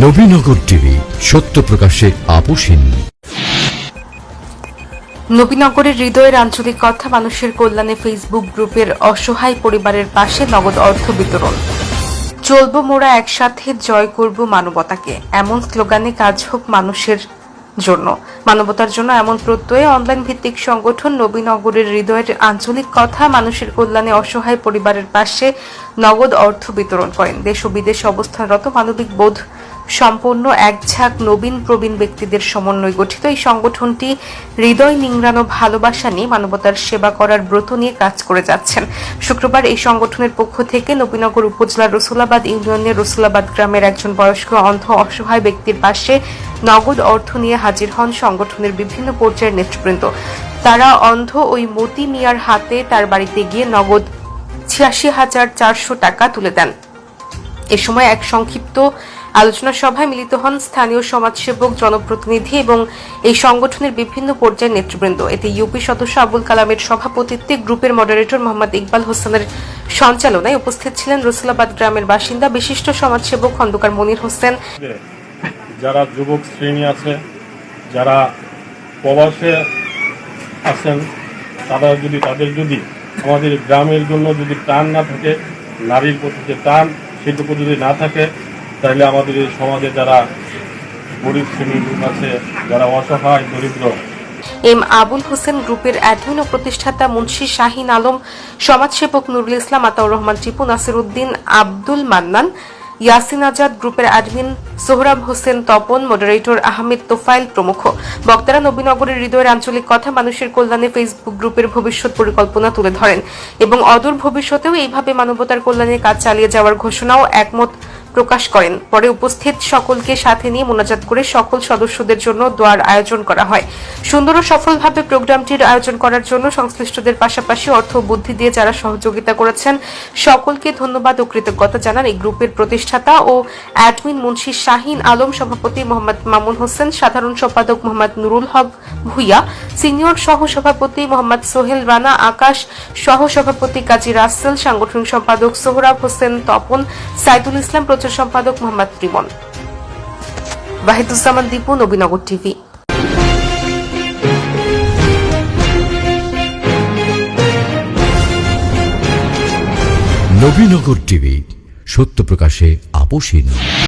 Nabinagar TV, সত্য প্রকাশে আপোষহীন নবীনগরের হৃদয়ের আঞ্চলিক কথা, মানুষের কল্যাণে ফেসবুক গ্রুপের অসহায় পরিবারের পাশে নগদ অর্থ বিতরণ। চলবো মোরা একসাথে, জয় করব মানবতাকে। এমন স্লোগানে কাজ হোক মানুষের জন্য। মানবতার জন্য এমন প্রত্যয়ে অনলাইন ভিত্তিক সংগঠন নবীনগরের হৃদয়ের আঞ্চলিক কথা, মানুষের কল্যাণে অসহায় পরিবারের পাশে নগদ অর্থ বিতরণ করেন। দেশ ও বিদেশে অবস্থানরত মানবিক বোধ সম্পন্ন এক ঝাঁক নবীন প্রবীণ ব্যক্তিদের সমন্বয় গঠিত এই সংগঠনটি হৃদয় নিংড়ানো ভালোবাসা নিয়ে মানবতার সেবা করার ব্রত নিয়ে কাজ করে যাচ্ছেন। শুক্রবার এই সংগঠনের পক্ষ থেকে নবীনগর উপজেলার রসুলাবাদ ইউনিয়নের রসুলাবাদ গ্রামের একজন বয়স্ক অন্ধ অসহায় ব্যক্তির পাশে নগদ অর্থ নিয়ে হাজির হন সংগঠনের বিভিন্ন পর্যায়ের নেতৃবৃন্দ। তারা অন্ধ ওই মতি মিয়ার হাতে তার বাড়িতে গিয়ে নগদ ছিয়াশি হাজার চারশো টাকা তুলে দেন। এ সময় এক সংক্ষিপ্ত আলোচনা সভায় মিলিত হন স্থানীয় সমাজসেবক, জনপ্রতিনিধি এবং এই সংগঠনের বিভিন্ন পর্যায়ের নেতৃবৃন্দ। এতে ইউপি সদস্য আবুল কালামের সভাপতিত্বে গ্রুপের মডারেটর মোহাম্মদ ইকবাল হোসেনের সঞ্চালনায় উপস্থিত ছিলেন রসুলাবাদ গ্রামের বাসিন্দা, বিশিষ্ট সমাজসেবক খন্দকার মনির হোসেন। যারা যুবক শ্রেণি আছে, যারা প্রবাসে আছেন তারা যদি, তাদের যদি আমাদের গ্রামের জন্য যদি টান না থাকে, নারীর প্রতি যে টান সেটুকু যদি না থাকে তাহলে আমাদের এই সমাজে যারা গরিব শ্রেণির লোক আছে, যারা অসহায়, দরিদ্র। এম আবুল হোসেন গ্রুপের অ্যাডমিন ও প্রতিষ্ঠাতা মুন্সি শাহিন আলম, সমাজসেবক নুরুল ইসলাম, আতাউর রহমান, টিপু নাসির উদ্দিন আব্দুল মান্নান, ইয়াসিন আজাদ গ্রুপের অ্যাডমিন সোহরাব হোসেন তপন মডারেটর আহমেদ তোফাইল প্রমুখ। বক্তারা নবীনগরের হৃদয়ের আঞ্চলিক কথা মানুষের কল্যাণে ফেসবুক গ্রুপের ভবিষ্যৎ পরিকল্পনা তুলে ধরেন এবং অদূর ভবিষ্যতেও এইভাবে মানবতার কল্যাণে কাজ চালিয়ে যাওয়ার ঘোষণাও একমত প্রকাশ করেন। পরে উপস্থিত সকলকে সাথে নিয়ে মোনাজাত করে সকল সদস্যদের জন্য দোয়ার আয়োজন করা হয়। সুন্দর ও সফলভাবে প্রোগ্রামটির আয়োজন করার জন্য সংশ্লিষ্টদের পাশাপাশি অর্থ বুদ্ধি দিয়ে যারা সহযোগিতা করেছেন, সকলকে ধন্যবাদ ও কৃতজ্ঞতা জানান এই গ্রুপের প্রতিষ্ঠাতা ও অ্যাডমিন মুন্সি শাহিন আলম, সভাপতি মোহাম্মদ মামুন হোসেন, সাধারণ সম্পাদক মোহাম্মদ নুরুল হক ভুইয়া, সিনিয়র সহ সভাপতি মোহাম্মদ সোহেল রানা আকাশ সহ সভাপতি কাজী রাসেল, সাংগঠনিক সম্পাদক সোহরাব হোসেন তপন, সাইদুল ইসলাম প্রচার সম্পাদক মোহাম্মদ রিমন। ওয়াহিদুজ্জামান দীপু নবীনগর টিভি। নবীনগর টিভি সত্য প্রকাশে আপোষহীন